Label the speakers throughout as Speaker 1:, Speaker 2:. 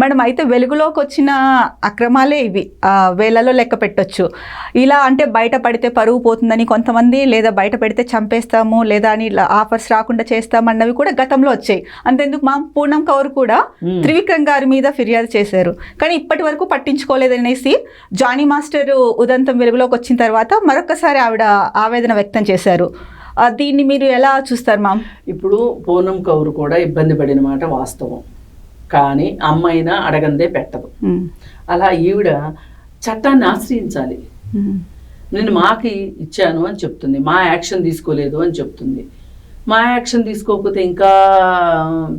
Speaker 1: Madam అయితే వెలుగులోకి వచ్చిన అక్రమాలే ఇవి. వేలలో లెక్క పెట్టొచ్చు. ఇలా అంటే బయట పడితే పరువు పోతుందని కొంతమంది లేదా బయట పెడితే చంపేస్తాము లేదా అని ఆఫర్స్ రాకుండా చేస్తామన్నవి కూడా గతంలో వచ్చాయి. అంతెందుకు మా పూనం కౌర్ కూడా. త్రివిక్రమ్ గారి మీద ఫిర్యాదు చేశారు. కానీ ఇప్పటి వరకు పట్టించుకోలేదనేసి జానీ మాస్టర్ ఉదంతం వెలుగులోకి వచ్చిన తర్వాత మరొకసారి ఆవిడ ఆవేదన వ్యక్తం చేశారు. దీన్ని మీరు ఎలా చూస్తారు మామ్
Speaker 2: ఇప్పుడు పూనం కౌరు కూడా ఇబ్బంది పడిన మాట వాస్తవం. కానీ అమ్మైనా అడగందే పెట్టదు. అలా ఈవిడ చట్టాన్ని ఆశ్రయించాలి. నేను మాకి ఇచ్చాను అని చెప్తుంది మా యాక్షన్ తీసుకోలేదు అని చెప్తుంది మా యాక్షన్ తీసుకోకపోతే ఇంకా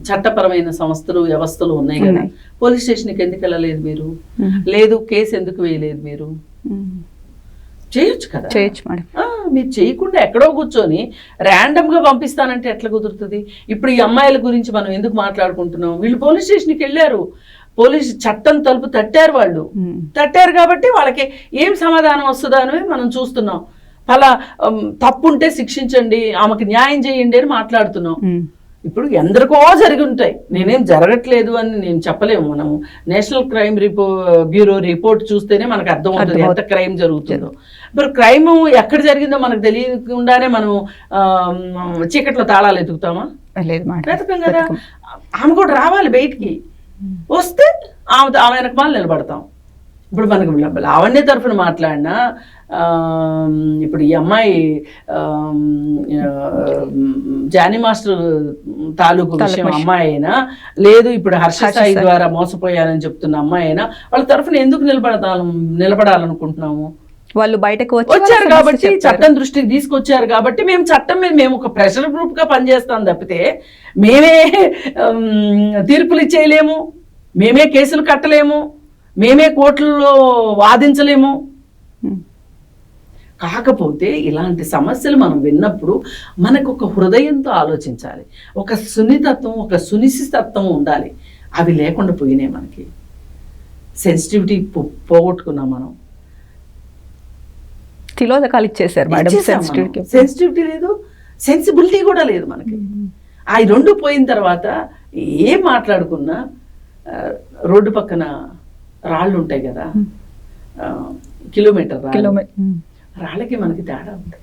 Speaker 2: చట్టపరమైన సంస్థలు వ్యవస్థలు ఉన్నాయి కదా. పోలీస్ స్టేషన్కి ఎందుకు వెళ్ళలేదు మీరు. లేదు కేసు ఎందుకు వేయలేదు మీరు. చేయొచ్చు కదా
Speaker 1: చేయొచ్చు మేడం
Speaker 2: మీరు చేయకుండా ఎక్కడో కూర్చొని ర్యాండమ్గా పంపిస్తానంటే ఎట్లా కుదురుతుంది? ఇప్పుడు ఈ అమ్మాయిల గురించి మనం ఎందుకు మాట్లాడుకుంటున్నాం? వీళ్ళు పోలీస్ స్టేషన్కి వెళ్ళారు. పోలీస్ చట్టం తలుపు తట్టారు వాళ్ళు. తట్టారు కాబట్టి వాళ్ళకి ఏం సమాధానం వస్తుందా అనేది మనం చూస్తున్నాం. అలా తప్పుంటే శిక్షించండి ఆమెకు న్యాయం చేయండి అని మాట్లాడుతున్నాం. ఇప్పుడు ఎందరికో జరిగి ఉంటాయి. నేనేం జరగట్లేదు అని నేను చెప్పలేము. మనము national crime report bureau report చూస్తేనే మనకు అర్థమవుతుంది. ఎంత
Speaker 1: అర్థమవుతుంది.
Speaker 2: క్రైమ్ జరుగుతుందో. ఇప్పుడు క్రైమ్ ఎక్కడ జరిగిందో మనకు తెలియకుండానే మనం చీకట్లో తాళాలు ఎతుకుతామా
Speaker 1: మేడం
Speaker 2: వెతకం కదా. ఆమె కూడా రావాలి బయటికి. వస్తే ఆమె ఆమె వెనక మాల నిలబడతాం. ఇప్పుడు మనకు లావణ్య తరఫున మాట్లాడినా ఇప్పుడు ఈ అమ్మాయి జానీ మాస్టర్ తాలూకు విషయం. అమ్మాయి అయినా లేదు ఇప్పుడు హర్ష సాయి. ద్వారా మోసపోయానని చెప్తున్న అమ్మాయి అయినా వాళ్ళ తరఫున ఎందుకు నిలబడతాను నిలబడాలనుకుంటున్నాము
Speaker 1: వాళ్ళు బయటకు వచ్చి
Speaker 2: వచ్చారు కాబట్టి. చట్టం దృష్టికి తీసుకొచ్చారు కాబట్టి మేము చట్టం మీద మేము ఒక ప్రెషర్ గ్రూప్గా పనిచేస్తాం తప్పితే మేమే తీర్పులు ఇచ్చేయలేము మేమే కేసులు కట్టలేము మేమే కోర్టుల్లో వాదించలేము. కాకపోతే ఇలాంటి సమస్యలు మనం విన్నప్పుడు మనకు ఒక హృదయంతో ఆలోచించాలి. ఒక సున్నితత్వం ఒక సునిశ్చితత్వం ఉండాలి. అవి లేకుండా పోయినాయి మనకి. సెన్సిటివిటీ పోగొట్టుకున్నాం మనం.
Speaker 1: తిలోదకాలు ఇచ్చేసారు మేడం సెన్సిటివ్కి
Speaker 2: సెన్సిటివిటీ లేదు సెన్సిబిలిటీ కూడా లేదు మనకి. ఆ రెండు పోయిన తర్వాత ఏం మాట్లాడుకున్నా రోడ్డు పక్కన రాళ్ళు ఉంటాయి కదా. కిలోమీటర్.
Speaker 1: కిలోమీటర్
Speaker 2: రాళ్ళకి మనకి తేడా ఉంటుంది.